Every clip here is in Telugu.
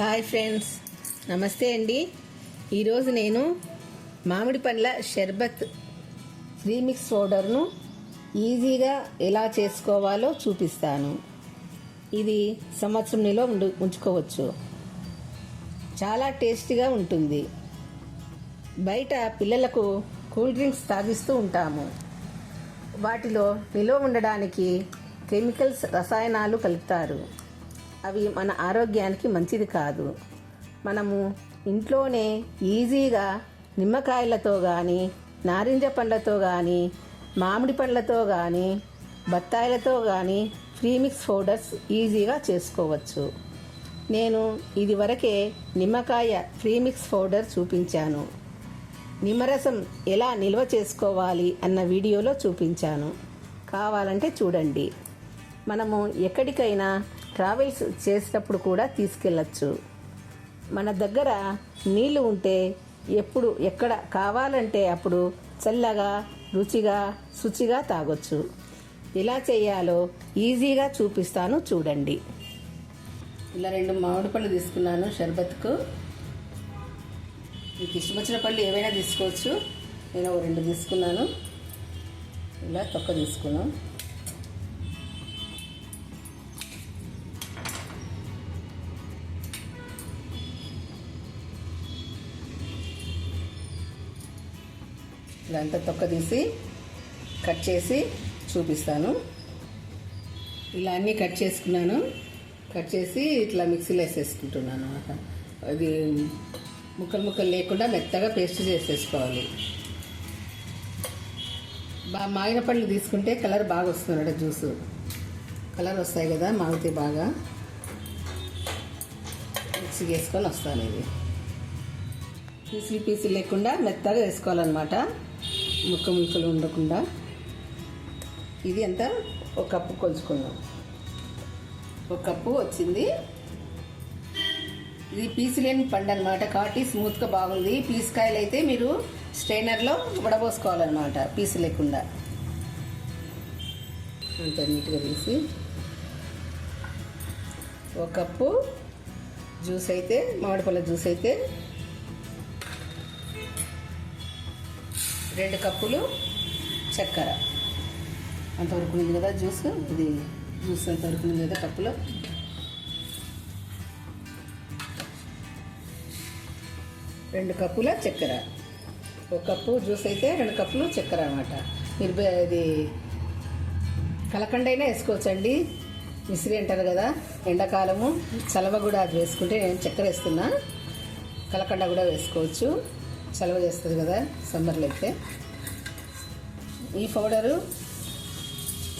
హాయ్ ఫ్రెండ్స్ నమస్తే అండి. ఈరోజు నేను మామిడి పండ్ల షర్బత్ రీమిక్స్ పౌడర్ను ఈజీగా ఎలా చేసుకోవాలో చూపిస్తాను. ఇది సంవత్సరం నిలో ఉండు ఉంచుకోవచ్చు. చాలా టేస్టీగా ఉంటుంది. బయట పిల్లలకు కూల్ డ్రింక్స్ తాగిస్తూ ఉంటాము. వాటిలో నిల్వ ఉండడానికి కెమికల్స్ రసాయనాలు కలుపుతారు. అవి మన ఆరోగ్యానికి మంచిది కాదు. మనము ఇంట్లోనే ఈజీగా నిమ్మకాయలతో కానీ నారింజ పండ్లతో కానీ మామిడి పండ్లతో కానీ బత్తాయిలతో కానీ ప్రీమిక్స్ పౌడర్స్ ఈజీగా చేసుకోవచ్చు. నేను ఇదివరకే నిమ్మకాయ ప్రీమిక్స్ పౌడర్ చూపించాను. నిమ్మరసం ఎలా నిల్వ చేసుకోవాలి అన్న వీడియోలో చూపించాను. కావాలంటే చూడండి. మనము ఎక్కడికైనా ట్రావెల్స్ చేసేటప్పుడు కూడా తీసుకెళ్ళచ్చు. మన దగ్గర నీళ్ళు ఉంటే ఎప్పుడు ఎక్కడ కావాలంటే అప్పుడు చల్లగా రుచిగా శుచిగా తాగొచ్చు. ఎలా చేయాలో ఈజీగా చూపిస్తాను చూడండి. ఇలా రెండు మామిడి పళ్ళు తీసుకున్నాను షర్బత్కు మీకు ఇష్టం వచ్చిన పళ్ళు ఏవైనా తీసుకోవచ్చు. నేను ఓ రెండు తీసుకున్నాను. ఇలా తొక్క తీసుకున్నాను ఇలా అంతా తొక్క తీసి కట్ చేసి చూపిస్తాను. ఇలా అన్నీ కట్ చేసుకున్నాను. కట్ చేసి ఇట్లా మిక్సీలో వేసేసుకుంటున్నాను అది ముక్కలు ముక్కలు లేకుండా మెత్తగా పేస్ట్ చేసేసుకోవాలి. బాగా మాగిన పళ్ళు తీసుకుంటే కలర్ బాగా వస్తుంది జ్యూస్. కలర్ వస్తాయి కదా మాగితే బాగా. మిక్సీ వేసుకొని వస్తాను ఇది. పీసులు పీసులు లేకుండా మెత్తగా వేసుకోవాలన్నమాట. ముక్క ముక్కలు ఉండకుండా ఇది అంతా ఒక కప్పు కొలుచుకుందాం. ఒక కప్పు వచ్చింది. ఇది పీసు లేని పండు అనమాట కాబట్టి స్మూత్గా బాగుంది. పీసుకాయలు అయితే మీరు స్ట్రైనర్లో వడబోసుకోవాలన్నమాట పీసు లేకుండా. అంత నీట్గా తీసి ఒక కప్పు జ్యూస్ అయితే మామిడిపళ్ళ జ్యూస్ అయితే రెండు కప్పులు చక్కెర. అంతవరకు ఉంది కదా జ్యూస్? ఇది జ్యూస్ అంతవరకు ఉంది కదా కప్పులో? రెండు కప్పుల చక్కెర. ఒక కప్పు జ్యూస్ అయితే రెండు కప్పులు చక్కెర అనమాట మీరు ఇది కలకండ అయినా వేసుకోవచ్చండి. మిసిరి అంటారు కదా ఎండాకాలము చలవ కూడా అది వేసుకుంటే నేను చక్కెర వేస్తున్నా. కలకండ కూడా వేసుకోవచ్చు. చలవ చేస్తుంది కదా సమ్మర్లో అయితే. ఈ పౌడరు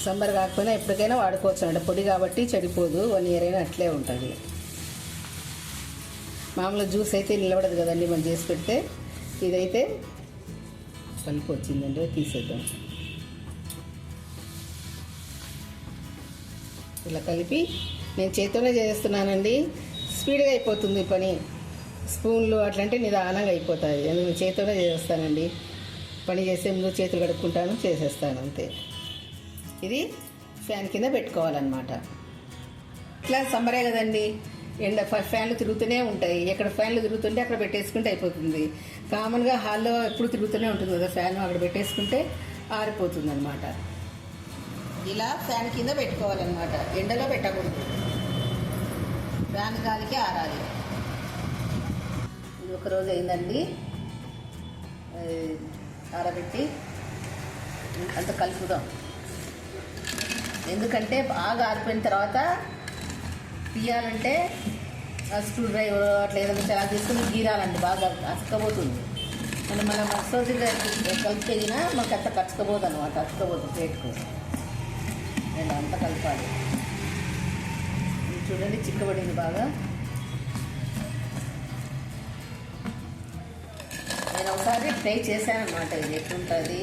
సమ్మర్ కాకపోయినా ఎప్పటికైనా వాడుకోవచ్చు అంటే పొడి కాబట్టి చెడిపోదు వన్ ఇయర్ అయినా అట్లే ఉంటుంది. మామూలు జ్యూస్ అయితే నిలబడదు కదండి మనం చేసి పెడితే. ఇదైతే కలిపి వచ్చిందండి తీసేద్దాం. ఇలా కలిపి నేను చేతితోనే చేస్తున్నానండి. స్పీడ్గా అయిపోతుంది పని. స్పూన్లు అట్లంటే నిదానంగా అయిపోతుంది నేను చేతితోనే చేస్తానండి. పని చేసే ముందు చేతులు కడుక్కుంటాను చేసేస్తాను అంతే. ఇది ఫ్యాన్ కింద పెట్టుకోవాలన్నమాట. ఇట్లా సమ్మరే కదండి. ఎండ ఫ్యాన్లు తిరుగుతూనే ఉంటాయి. ఎక్కడ ఫ్యాన్లు తిరుగుతుంటే అక్కడ పెట్టేసుకుంటే అయిపోతుంది. కామన్గా హాల్లో ఎప్పుడు తిరుగుతూనే ఉంటుంది కదా ఫ్యాన్ అక్కడ పెట్టేసుకుంటే ఆరిపోతుంది అనమాట ఇలా ఫ్యాన్ కింద పెట్టుకోవాలన్నమాట. ఎండలో పెట్టకూడదు. ఫ్యాన్ గాలికి ఆరాలి. ఇది ఒక రోజు అయిందండి ఆరబెట్టి అంత కలుపుదాం. ఎందుకంటే బాగా ఆరిపోయిన తర్వాత తీయాలంటే ఆ స్క్రూ డ్రైవర్ అట్లా ఏదైనా చాలా తీసుకుని గీరాలండి బాగా అతకపోతుంది మనం మన మసోజీ కలిపినా మనకు అంత కచ్చకపోదు అనమాట అతకపోతుంది ప్లేట్కు. నేను అంత కలపాలి. చూడండి చిక్కబడింది బాగా. నేను ఒకసారి ట్రై చేశాను అనమాట ఇది ఎట్లుంటుంది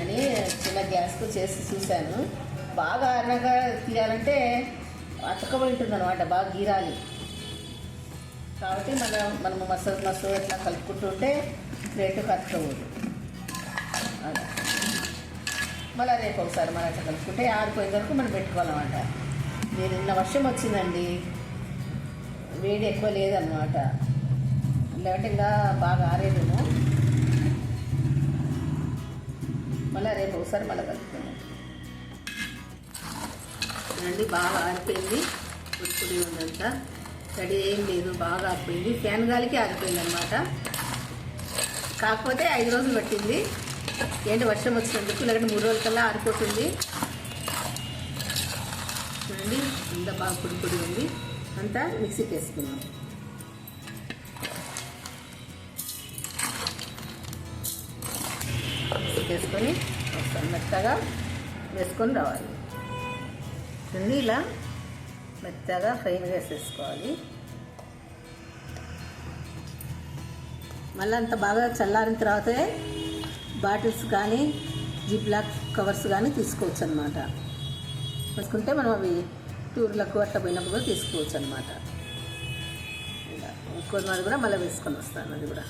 అని చిన్న గ్యాస్కు చేసి చూశాను. బాగా అన్నగా తీయాలంటే అతకబడి ఉంటుంది అనమాట బాగా గీరాలి. కాబట్టి మన మనము మసలు మసాలా ఇట్లా కలుపుకుంటుంటే రేటు కట్టుకోవద్దు అలా. మళ్ళీ రేపు ఒకసారి మనం అట్లా కలుపుకుంటే ఆరిపోయే వరకు మనం పెట్టుకోవాలన్నమాట. నేను నిన్న వర్షం వచ్చిందండి. వేడి ఎక్కువ లేదన్నమాట. లేదంటే ఇంకా బాగా ఆరేదేమో. మళ్ళీ రేపు ఒకసారి మళ్ళీ కలుపుకుందాం. బాగా ఆరిపోయింది. పొడి ఉందంతా రెడీ ఏం లేదు బాగా ఆరిపోయింది. ఫ్యాన్ గాలికి ఆరిపోయింది అనమాట కాకపోతే ఐదు రోజులు పట్టింది. ఏంటి వర్షం వచ్చినందుకు? లేదంటే మూడు రోజుల కల్లా ఆరిపోతుంది. చూడండి అంతా బాగా పొడి పొడి ఉంది. అంతా మిక్సీకి వేసుకున్నాం మెత్తగా వేసుకొని రావాలి. చూడండి ఇలా మెత్తగా ఫైన్గా వేసేసుకోవాలి మళ్ళీ అంత బాగా చల్లారిన తర్వాతే బాటిల్స్ కానీ జిప్లాక్ కవర్స్ కానీ తీసుకోవచ్చు అనమాట వేసుకుంటే మనం అవి టూర్లకు అట్లా పోయినప్పుడు కూడా తీసుకోవచ్చు అనమాట ఇలా ఇంకోటి కూడా మళ్ళీ వేసుకొని వస్తాను అది కూడా.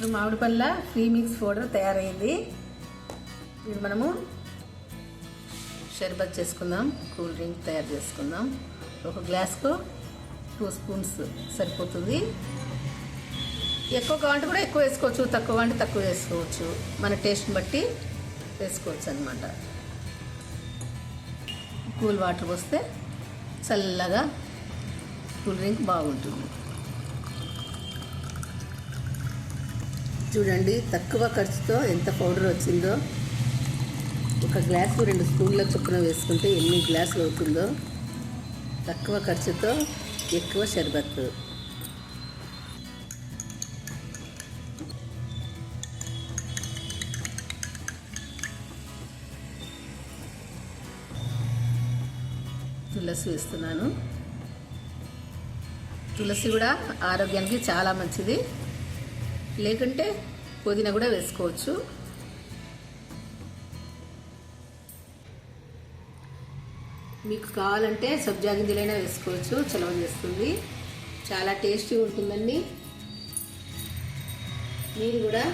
ఇప్పుడు మామిడి పళ్ళ ఫ్రీ మిక్స్ పౌడర్ తయారైంది. ఇది మనము షర్బత్ చేసుకుందాం కూల్ డ్రింక్ తయారు చేసుకుందాం. ఒక గ్లాస్కు టూ స్పూన్స్ సరిపోతుంది. ఎక్కువ కావాలంటే కూడా ఎక్కువ వేసుకోవచ్చు తక్కువ అంటే తక్కువ వేసుకోవచ్చు. మన టేస్ట్ని బట్టి వేసుకోవచ్చు అనమాట కూల్ వాటర్ పోస్తే చల్లగా కూల్ డ్రింక్ బాగుంటుంది. చూడండి తక్కువ ఖర్చుతో ఎంత పౌడర్ వచ్చిందో. ఒక గ్లాసు రెండు స్పూన్ల చొప్పున వేసుకుంటే ఎన్ని గ్లాసులు అవుతుందో. తక్కువ ఖర్చుతో ఎక్కువ షర్బత్. తులసి వేస్తున్నాను. తులసి కూడా ఆరోగ్యానికి చాలా మంచిది. లేకుంటే పుదీనా కూడా వేసుకోవచ్చు. మీకు కావాలంటే సబ్జా గింజలైనా వేసుకోవచ్చు చలవ చేస్తుంది. చాలా టేస్టీ ఉంటుందండి. మీరు కూడా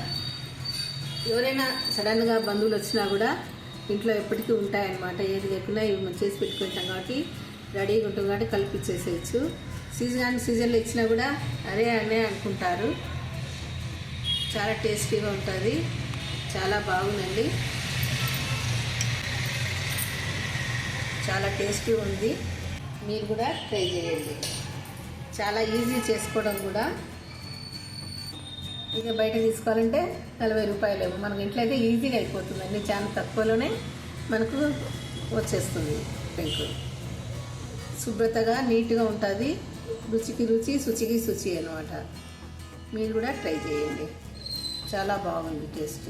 ఎవరైనా సడన్గా బంధువులు వచ్చినా కూడా ఇంట్లో ఎప్పటికీ ఉంటాయన్నమాట. ఏది లేకుండా ఇవి చేసి పెట్టుకుంటాం కాబట్టి రెడీగా ఉంటుంది కాబట్టి కలిపిచ్చేసేయచ్చు సీజన్ సీజన్లో ఇచ్చినా కూడా అరే అనే అనుకుంటారు. చాలా టేస్టీగా ఉంటుంది. చాలా బాగుందండి. చాలా టేస్టీ ఉంది. మీరు కూడా ట్రై చేయండి. చాలా ఈజీ చేసుకోవడం కూడా. ఇక బయట తీసుకోవాలంటే నలభై రూపాయలు మనకి ఇంట్లో అయితే ఈజీగా అయిపోతుందండి. చాలా తక్కువలోనే మనకు వచ్చేస్తుంది పెంకు. శుభ్రతగా నీట్గా ఉంటుంది. రుచికి రుచి శుచికి శుచి అనమాట మీరు కూడా ట్రై చేయండి. చాలా బాగుంది టేస్ట్.